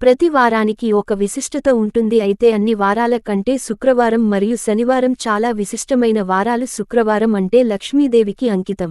ప్రతి వారానికి ఒక విశిష్టత ఉంటుంది అయితే అన్ని వారాల కంటే శుక్రవారం మరియు శనివారం చాలా విశిష్టమైన వారాలు శుక్రవారం అంటే లక్ష్మీదేవికి అంకితం.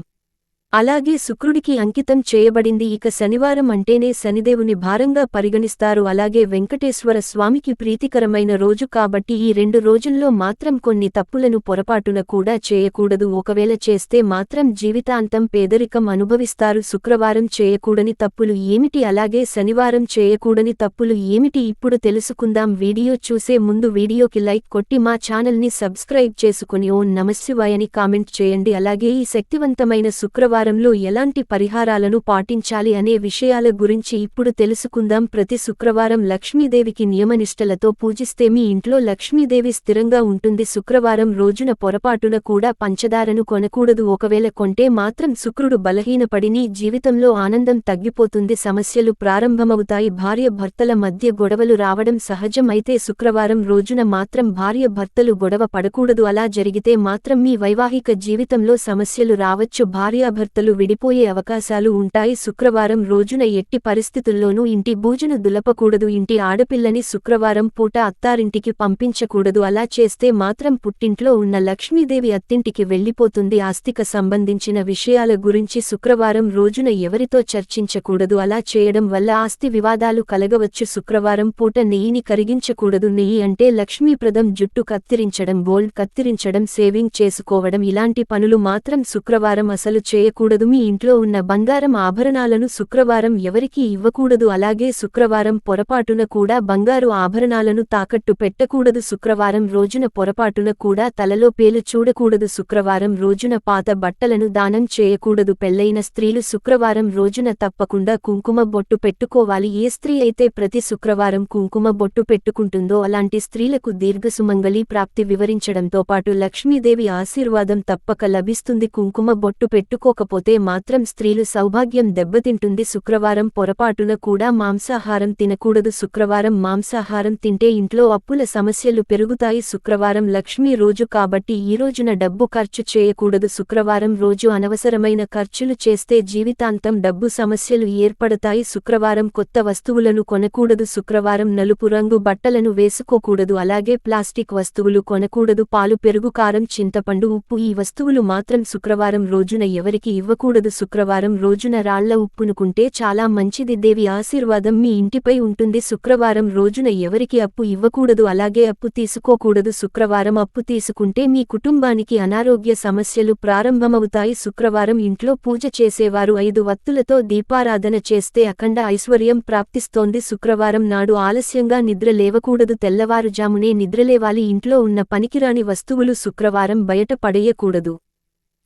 అలాగే శుక్రుడికి అంకితం చేయబడింది ఇక శనివారం అంటేనే శనిదేవుని భారంగా పరిగణిస్తారు. అలాగే వెంకటేశ్వర స్వామికి ప్రీతికరమైన రోజు కాబట్టి ఈ రెండు రోజుల్లో మాత్రం కొన్ని తప్పులను పొరపాటున కూడా చేయకూడదు. ఒకవేళ చేస్తే మాత్రం జీవితాంతం పేదరికం అనుభవిస్తారు. శుక్రవారం చేయకూడని తప్పులు ఏమిటి? అలాగే శనివారం చేయకూడని తప్పులు ఏమిటి? ఇప్పుడు తెలుసుకుందాం. వీడియో చూసే ముందు వీడియోకి లైక్ కొట్టి మా ఛానల్ని సబ్స్క్రైబ్ చేసుకుని ఓ నమశివాయని కామెంట్ చేయండి. అలాగే ఈ శక్తివంతమైన శుక్రవారం వారంలో ఎలాంటి పరిహారాలను పాటించాలి అనే విషయాల గురించి ఇప్పుడు తెలుసుకుందాం. ప్రతి శుక్రవారం లక్ష్మీదేవికి నియమనిష్టలతో పూజిస్తే మీ ఇంట్లో లక్ష్మీదేవి స్థిరంగా ఉంటుంది. శుక్రవారం రోజున పొరపాటున కూడా పంచదారను కొనకూడదు. ఒకవేళ కొంటే మాత్రం శుక్రుడు బలహీనపడి నీ జీవితంలో ఆనందం తగ్గిపోతుంది. సమస్యలు ప్రారంభమవుతాయి. భార్య భర్తల మధ్య గొడవలు రావడం సహజం. అయితే శుక్రవారం రోజున మాత్రం భార్య భర్తలు గొడవ పడకూడదు. అలా జరిగితే మాత్రం మీ వైవాహిక జీవితంలో సమస్యలు రావచ్చు. భార్యాభర్త భర్తలు విడిపోయే అవకాశాలు ఉంటాయి. శుక్రవారం రోజున ఎట్టి పరిస్థితుల్లోనూ ఇంటి బూజును దులపకూడదు. ఇంటి ఆడపిల్లని శుక్రవారం పూట అత్తారింటికి పంపించకూడదు. అలా చేస్తే మాత్రం పుట్టింట్లో ఉన్న లక్ష్మీదేవి అత్తింటికి వెళ్ళిపోతుంది ఆస్తిక సంబంధించిన విషయాల గురించి శుక్రవారం రోజున ఎవరితో చర్చించకూడదు. అలా చేయడం వల్ల ఆస్తి వివాదాలు కలగవచ్చు. శుక్రవారం పూట నెయ్యిని కరిగించకూడదు. నెయ్యి అంటే లక్ష్మీప్రదం. జుట్టు కత్తిరించడం గోల్డ్ కత్తిరించడం సేవింగ్ చేసుకోవడం ఇలాంటి పనులు మాత్రం శుక్రవారం అసలు చేయ చేయకూడదు మీ ఇంట్లో ఉన్న బంగారం ఆభరణాలను శుక్రవారం ఎవరికీ ఇవ్వకూడదు. అలాగే శుక్రవారం పొరపాటున కూడా బంగారు ఆభరణాలను తాకట్టు పెట్టకూడదు. శుక్రవారం రోజున పొరపాటున కూడా తలలో పేలు చూడకూడదు. శుక్రవారం రోజున పాత బట్టలను దానం చేయకూడదు. పెళ్ళైన స్త్రీలు శుక్రవారం రోజున తప్పకుండా కుంకుమ బొట్టు పెట్టుకోవాలి. ఏ స్త్రీ అయితే ప్రతి శుక్రవారం కుంకుమ బొట్టు పెట్టుకుంటుందో అలాంటి స్త్రీలకు దీర్ఘసుమంగళి ప్రాప్తి వివరించడంతో పాటు లక్ష్మీదేవి ఆశీర్వాదం తప్పక లభిస్తుంది. కుంకుమ బొట్టు పెట్టుకోక తినకపోతే మాత్రం స్త్రీలు సౌభాగ్యం దెబ్బతింటుంది. శుక్రవారం పొరపాటున కూడా మాంసాహారం తినకూడదు. శుక్రవారం మాంసాహారం తింటే ఇంట్లో అప్పుల సమస్యలు పెరుగుతాయి. శుక్రవారం లక్ష్మీ రోజు కాబట్టి ఈ రోజున డబ్బు ఖర్చు చేయకూడదు. శుక్రవారం రోజు అనవసరమైన ఖర్చులు చేస్తే జీవితాంతం డబ్బు సమస్యలు ఏర్పడతాయి. శుక్రవారం కొత్త వస్తువులను కొనకూడదు. శుక్రవారం నలుపు రంగు బట్టలను వేసుకోకూడదు. అలాగే ప్లాస్టిక్ వస్తువులు కొనకూడదు. పాలు పెరుగు కారం చింతపండు ఉప్పు ఈ వస్తువులు మాత్రం శుక్రవారం రోజున ఎవరికి ఇవ్వకూడదు. శుక్రవారం రోజున రాళ్ళ ఉప్పునుకుంటే చాలా మంచిది. దేవి ఆశీర్వాదం మీ ఇంటిపై ఉంటుంది. శుక్రవారం రోజున ఎవరికి అప్పు ఇవ్వకూడదు? అలాగే అప్పు తీసుకోకూడదు. శుక్రవారం అప్పు తీసుకుంటే మీ కుటుంబానికి అనారోగ్య సమస్యలు ప్రారంభమవుతాయి. శుక్రవారం ఇంట్లో పూజ చేసేవారు ఐదు వత్తులతో దీపారాధన చేస్తే అఖండ ఐశ్వర్యం ప్రాప్తిస్తోంది. శుక్రవారం నాడు ఆలస్యంగా నిద్ర లేవకూడదు. తెల్లవారుజామునే నిద్రలేవాలి. ఇంట్లో ఉన్న పనికిరాని వస్తువులు శుక్రవారం బయట పడేయకూడదు.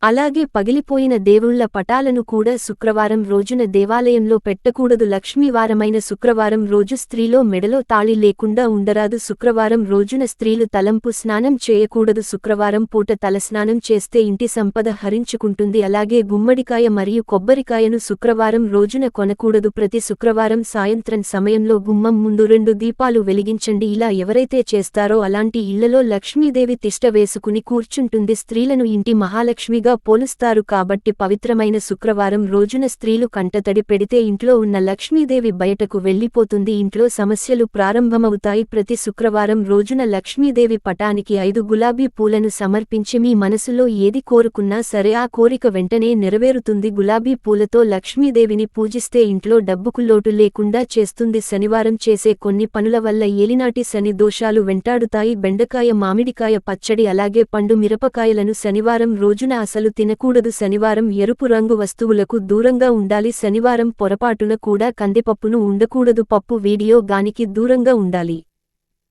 అలాగే పగిలిపోయిన దేవుళ్ళ పటాలను కూడా శుక్రవారం రోజున దేవాలయంలో పెట్టకూడదు. లక్ష్మీవారమైన శుక్రవారం రోజు స్త్రీలో మెడలో తాళి లేకుండా ఉండరాదు. శుక్రవారం రోజున స్త్రీలు తలంపు స్నానం చేయకూడదు. శుక్రవారం పూట తలస్నానం చేస్తే ఇంటి సంపద హరించుకుంటుంది. అలాగే గుమ్మడికాయ మరియు కొబ్బరికాయను శుక్రవారం రోజున కొనకూడదు. ప్రతి శుక్రవారం సాయంత్రం సమయంలో గుమ్మం ముందు రెండు దీపాలు వెలిగించండి. ఇలా ఎవరైతే చేస్తారో అలాంటి ఇళ్ళలో లక్ష్మీదేవి తిష్ట వేసుకుని కూర్చుంటుంది. స్త్రీలను ఇంటి మహాలక్ష్మిగా ఎక్కువగా పోలుస్తారు కాబట్టి పవిత్రమైన శుక్రవారం రోజున స్త్రీలు కంటతడి పెడితే ఇంట్లో ఉన్న లక్ష్మీదేవి బయటకు వెళ్ళిపోతుంది ఇంట్లో సమస్యలు ప్రారంభమవుతాయి. ప్రతి శుక్రవారం రోజున లక్ష్మీదేవి పటానికి ఐదు గులాబీ పూలను సమర్పించి మీ మనసులో ఏది కోరుకున్నా సరే ఆ కోరిక వెంటనే నెరవేరుతుంది. గులాబీ పూలతో లక్ష్మీదేవిని పూజిస్తే ఇంట్లో డబ్బుకు లోటు లేకుండా చేస్తుంది. శనివారం చేసే కొన్ని పనుల వల్ల ఏలినాటి శని దోషాలు వెంటాడుతాయి. బెండకాయ మామిడికాయ పచ్చడి అలాగే పండు మిరపకాయలను శనివారం రోజున అసలు అసలు తినకూడదు. శనివారం ఎరుపు రంగు వస్తువులకు దూరంగా ఉండాలి. శనివారం పొరపాటున కూడా కందిపప్పును ఉండకూడదు. పప్పు వీడియో గానికి దూరంగా ఉండాలి.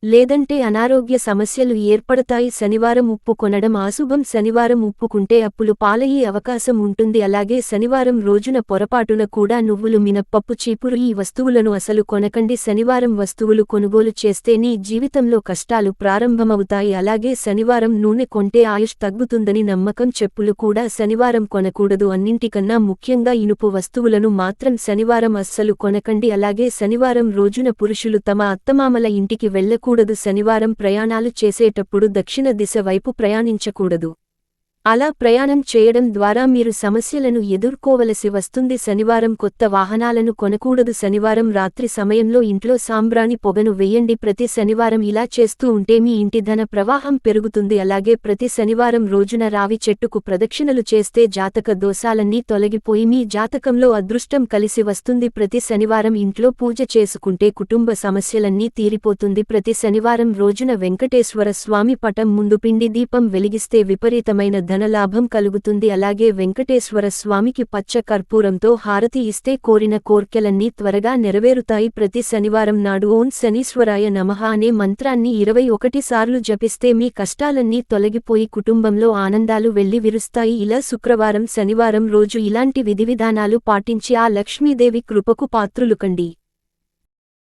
లేదంటే అనారోగ్య సమస్యలు ఏర్పడతాయి. శనివారం ఉప్పు కొనడం ఆశుభం శనివారం ఉప్పుకుంటే అప్పులు పాలయ్యే అవకాశం ఉంటుంది. అలాగే శనివారం రోజున పొరపాటున కూడా నువ్వులు మినప్పప్పు చీపురు ఈ వస్తువులను అసలు కొనకండి. శనివారం వస్తువులు కొనుగోలు చేస్తే నీ జీవితంలో కష్టాలు ప్రారంభమవుతాయి. అలాగే శనివారం నూనె కొంటే ఆయుష్ తగ్గుతుందని నమ్మకం చెప్పులు కూడా శనివారం కొనకూడదు. అన్నింటికన్నా ముఖ్యంగా ఇనుపు వస్తువులను మాత్రం శనివారం అస్సలు కొనకండి. అలాగే శనివారం రోజున పురుషులు తమ అత్తమామల ఇంటికి చేయకూడదు శనివారం ప్రయాణాలు చేసేటప్పుడు దక్షిణ దిశ వైపు ప్రయాణించకూడదు. అలా ప్రయాణం చేయడం ద్వారా మీరు సమస్యలను ఎదుర్కోవలసి వస్తుంది. శనివారం కొత్త వాహనాలను కొనకూడదు. శనివారం రాత్రి సమయంలో ఇంట్లో సాంబ్రాణి పొగను వేయండి. ప్రతి శనివారం ఇలా చేస్తూ ఉంటే మీ ఇంటి ధన ప్రవాహం పెరుగుతుంది. అలాగే ప్రతి శనివారం రోజున రావి చెట్టుకు ప్రదక్షిణలు చేస్తే జాతక దోషాలన్నీ తొలగిపోయి మీ జాతకంలో అదృష్టం కలిసి వస్తుంది. ప్రతి శనివారం ఇంట్లో పూజ చేసుకుంటే కుటుంబ సమస్యలన్నీ తీరిపోతుంది. ప్రతి శనివారం రోజున వెంకటేశ్వర స్వామి పటం ముందు పిండి దీపం వెలిగిస్తే విపరీతమైన ధనలాభం కలుగుతుంది. అలాగే వెంకటేశ్వర స్వామికి పచ్చ కర్పూరంతో హారతి ఇస్తే కోరిన కోర్కెలన్నీ త్వరగా నెరవేరుతాయి. ప్రతి శనివారం నాడు ఓం శనీశ్వరాయ నమః అనే మంత్రాన్ని ఇరవై ఒకటి సార్లు జపిస్తే మీ కష్టాలన్నీ తొలగిపోయి కుటుంబంలో ఆనందాలు వెళ్ళి విరుస్తాయి. ఇలా శుక్రవారం శనివారం రోజు ఇలాంటి విధివిధానాలు పాటించి ఆ లక్ష్మీదేవి కృపకు పాత్రులుకండి.